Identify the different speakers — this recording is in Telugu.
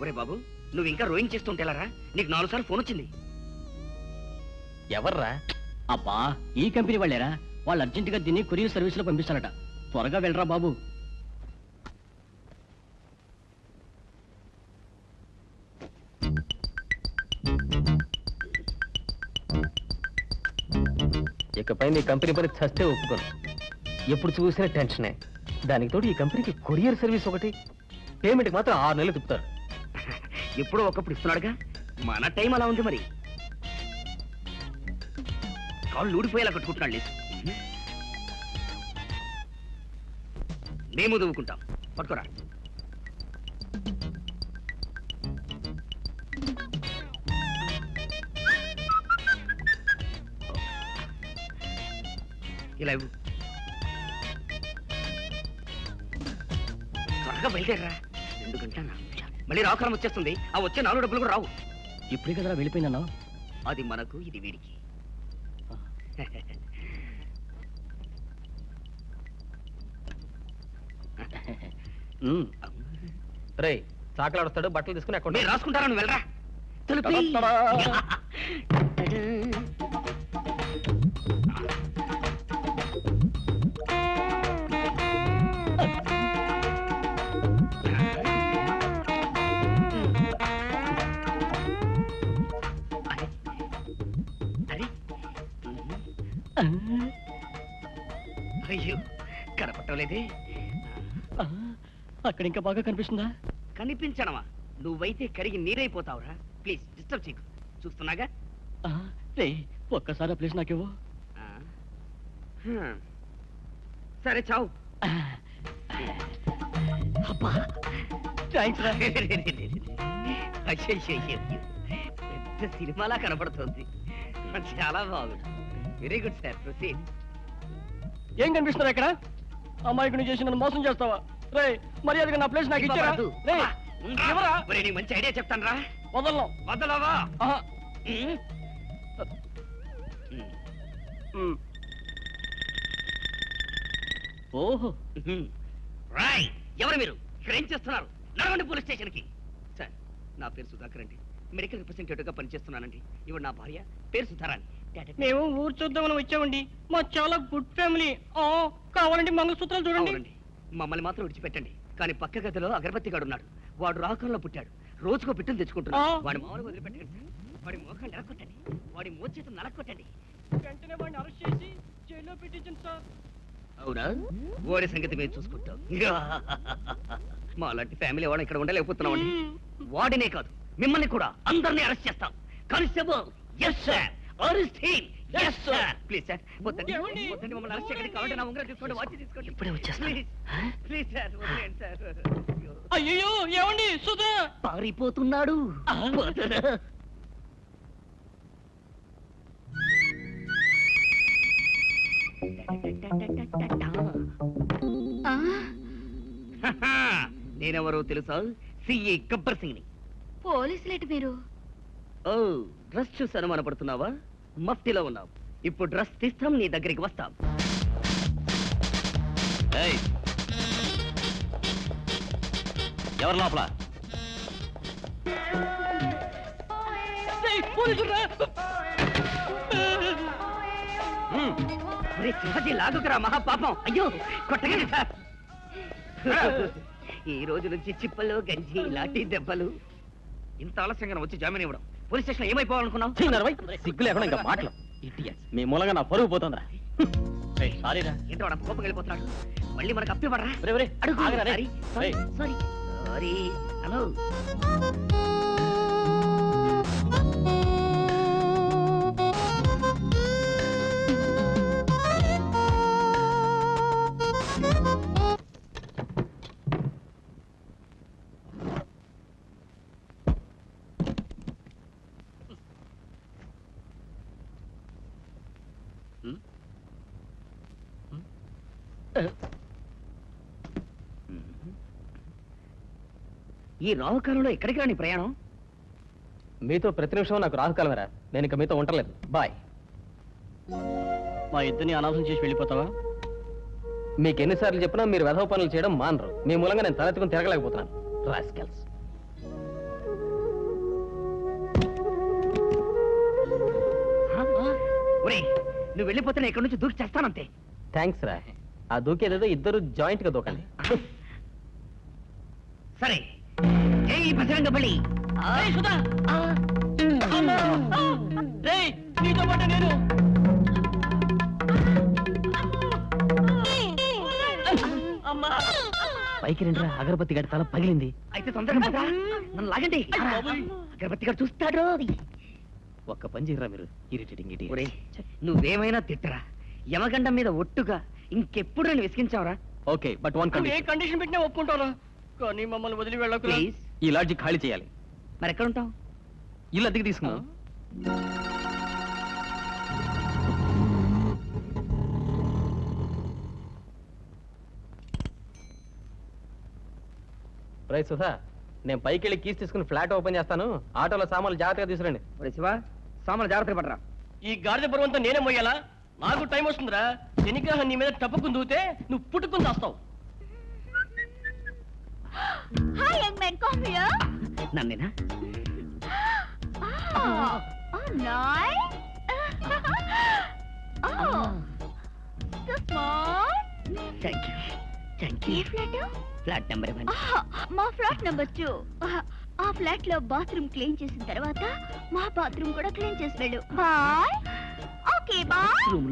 Speaker 1: ఒరే బాబు నువ్వు ఇంకా రోయింగ్ చేస్తుంటేలారా నీకు నాలుగు సార్లు ఫోన్ వచ్చింది.
Speaker 2: ఎవర్రా?
Speaker 3: అబ్బా ఈ కంపెనీ వాళ్ళేరా? వాళ్ళు అర్జెంటుగా దీన్ని కొరియర్ సర్వీస్లో పంపిస్తారట. త్వరగా వెళ్ళరా బాబు.
Speaker 2: ఇకపై నీ కంపెనీ పని చస్తే ఒప్పుకోను. ఎప్పుడు చూసినా టెన్షనే. దానికి తోడు ఈ కంపెనీకి కొరియర్ సర్వీస్ ఒకటి. పేమెంట్ మాత్రం ఆరు నెలలు తిప్పుతారు.
Speaker 1: ఎప్పుడో ఒకప్పుడు ఇస్తున్నాడుగా. మన టైం అలా ఉంది మరి. కాళ్ళు ఊడిపోయేలా కట్టుకుంటున్నాడు లేదు మేము దువ్వుకుంటాం. పట్టుకోరా. ఇలా ఇవ్వు. త్వరగా బయలుదేరరా. రెండు గంటల? మళ్ళీ రాకాలం వచ్చేస్తుంది. ఆ వచ్చే నాలుగు డబ్బులు కూడా రావు.
Speaker 3: ఇప్పుడే కదరా వెళ్ళిపోయిందన్నా
Speaker 1: అది మనకు ఇది వీరికి.
Speaker 2: రే చాకలాడుస్తాడు బట్టలు తీసుకుని అక్కడ
Speaker 1: రాసుకుంటారా? నువ్వు వెళ్ళరా. అయ్యో కనపట్టలేదే.
Speaker 3: అక్కడ ఇంకా బాగా కనిపిస్తుందా?
Speaker 1: కనిపించడమా నువ్వైతే కరిగి నీరైపోతావురా. ప్లీజ్ డిస్టర్బ్ చేయకు. చూస్తున్నాగా?
Speaker 3: రే ఒక్కసారి ఆ ప్లేస్ నాకేవో.
Speaker 1: సరే చావు.
Speaker 3: అబ్బా థ్యాంక్స్ రా.
Speaker 1: అయ్యయ్యయ్యయ్యో. పెద్ద సినిమాలా కనపడుతుంది. చాలా బాగుంది. Very good sir proceed.
Speaker 3: ఏం కనిపిస్తున్నారు ఇక్కడ? అమ్మాయికి చేసి నన్ను మోసం చేస్తావా? రే మర్యాదగా నా ప్లేస్ నాకు ఇచ్చారా? రే ఎవరా?
Speaker 1: నీకు మంచి ఐడియా చెప్తాను రా
Speaker 3: వదలను.
Speaker 1: వదలవా.
Speaker 3: ఓహో.
Speaker 1: రాయ్ ఎవరు మీరు? ఇక్కడ ఏం చేస్తున్నారు? నడవండి పోలీస్ స్టేషన్కి సార్ నా పేరు సుధాకర్ అండి. మెడికల్ రిప్రజెంటేటివ్గా పనిచేస్తున్నానండి. ఇవి నా భార్య పేరు సుధారాణి.
Speaker 3: మేము ఊరు చూద్దామని వచ్చామండి. మా చాలా గుడ్ ఫ్యామిలీ ఆ కావాలండి మంగళసూత్రాలు చూడండి.
Speaker 1: మమ్మల్ని మాత్రం విడిచిపెట్టండి. కానీ పక్క గదిలో అగరబత్తి గాడు ఉన్నాడు. వాడు రాకంలో పుట్టాడు. రోజుకో పిట్టలు తెచ్చుకుంటున్నాడు. వాడి మామూలు వదిలిపెట్టండి వాడి మోకాలు నరకొట్టండి వాడి మోచేతం నరకొట్టండి
Speaker 3: వెంటనే వాడిని అరెస్ట్ చేసి జైల్లో పెట్టించండి సార్.
Speaker 1: అవునా? వాడి సంగతి మేము చూసుకుంటాం. మా లాంటి ఫ్యామిలీ వాళ్ళం ఇక్కడ ఉండలేకపోతున్నామండి. వాడినే కాదు మిమ్మల్ని కూడా అందరినీ అరెస్ట్ చేస్తాం. Constable yes sir yes sir please sir వద్దండి.
Speaker 3: ఏమండి?
Speaker 1: వద్దండి మమ్మల్ని అరెస్ట్ చేయకండి. కావాలంటే నా ఉంగరం తీసుకోండి వాచ్ తీసుకోండి.
Speaker 2: ఇప్పుడే వచ్చేస్తాను.
Speaker 1: ప్లీజ్ సార్ వదిలేండి సార్ అయ్యో.
Speaker 3: అయ్యో ఏమండి? సుధా?
Speaker 1: పారిపోతున్నాడు. నేనెవరో తెలుసా? సిఈ గబ్బర్ సింగ్ని
Speaker 4: పోలీసులేటి మీరు?
Speaker 1: ఓ డ్రెస్ చూసి అనుమానపడుతున్నావా? మఫ్టీలో ఉన్నావు. ఇప్పుడు డ్రెస్ తీస్తాం నీ దగ్గరికి వస్తాం.
Speaker 2: ఎవరు లోపల?
Speaker 1: సింహజీ లాగుకురా మహాపాపం. అయ్యో కొట్టగండి సార్ ఈ రోజు నుంచి చిప్పలు గంజి లాఠీ దెబ్బలు. ఇంత ఆలస్యంగా వచ్చి జామీన్ ఇవ్వడం. పోలీస్ స్టేషన్ ఏమైపోవాలనుకున్నావు?
Speaker 2: సిగ్గు లేకుండా ఇంకా మాటలు. Idiots. మీ మూలంగా నా పరుగు పోతుందిరా. సారీరా
Speaker 1: ఏంటో వాడు అంత కోపం వెళ్ళిపోతున్నాడు? మళ్ళీ మనకు
Speaker 2: ఒరే, ఒరే,
Speaker 1: అడుగు. Sorry sorry. హలో. ఈ రాహుకాలంలో ఎక్కడికి రాని ప్రయాణం?
Speaker 2: మీతో ప్రతి నిమిషం నాకు రాహుకాలం రా. నేను ఇక మీతో ఉండలేదు బాయ్.
Speaker 3: మా ఇద్దరిని అనాథం చేసి వెళ్ళిపోతావా?
Speaker 2: మీకు ఎన్నిసార్లు చెప్పినా మీరు వెధవ పనులు చేయడం మానరు. మీ మూలంగా నేను తలెత్తుకుని తిరగలేకపోతున్నాను. రాస్కెల్స్.
Speaker 1: నువ్వు వెళ్ళిపోతే ఇక్కడ నుంచి దూకి చేస్తానంతే.
Speaker 2: థ్యాంక్స్ రా. ఆ దూకేదేదో ఇద్దరు జాయింట్గా దూకండి.
Speaker 1: సరే. ఏ ఈ బజరంగ బలి
Speaker 3: రేయ్, సుధా! అమ్మా! రేయ్, నీతో పాటు నేను. అమ్మా.
Speaker 2: పైకి రండిరా అగరబత్తి గడి తల పగిలింది.
Speaker 1: అయితే తొందరగా. నన్ను లాగండి. అగరబత్తి గారు చూస్తాడు.
Speaker 2: ఒక్క పని చేయరా మీరు? ఇరిటేటింగ్ ఇటీ
Speaker 1: నువ్వేమైనా తిట్టరా? యమగండం మీద ఒట్టుగా ఇంకెప్పుడు నేను విసిగించావరా?
Speaker 2: ఓకే బట్ వన్
Speaker 3: నువ్వు ఏ
Speaker 2: కండిషన్
Speaker 3: కండిషన్ పెట్టినా ఒప్పుకుంటాను కానీ మమ్మల్ని వదిలి వెళ్ళకు
Speaker 1: ప్లీజ్
Speaker 2: ఈ లాడ్జి ఖాళీ చేయాలి.
Speaker 1: మరి ఎక్కడ ఉంటావు
Speaker 2: ఇల్లు అద్దెకి తీసుకుందాం. రై సుధా నేను పైకి వెళ్ళి కీస్ తీసుకుని ఫ్లాట్ ఓపెన్ చేస్తాను. ఆటోలో సామాన్లు జాగ్రత్తగా తీసుకురండి.
Speaker 1: ఒరే శివ సామాన్లు జాగ్రత్తగా పడరా.
Speaker 3: ఈ గాడిద బరువంతా నేనే మోయాలా? నాకు టైం వస్తుందిరా. శనిగ్రహం నీ మీద టప్పుకుని దూతే నువ్వు పుట్టుకుని దాస్తావు.
Speaker 4: Hi, young man, come here.
Speaker 1: నన్నేనా?
Speaker 4: Oh, oh nice. oh, so small.
Speaker 1: Thank you thank
Speaker 4: a
Speaker 1: you
Speaker 4: flat
Speaker 1: flat number ఇవ్వండి
Speaker 4: మా ఫ్లాట్ నెంబర్ టూ ఆ ఫ్లాట్లో బాత్రూమ్ క్లీన్ చేసిన తర్వాత మా బాత్రూమ్ కూడా క్లీన్ చేసి వెళ్ళు. Bye okay bye
Speaker 1: room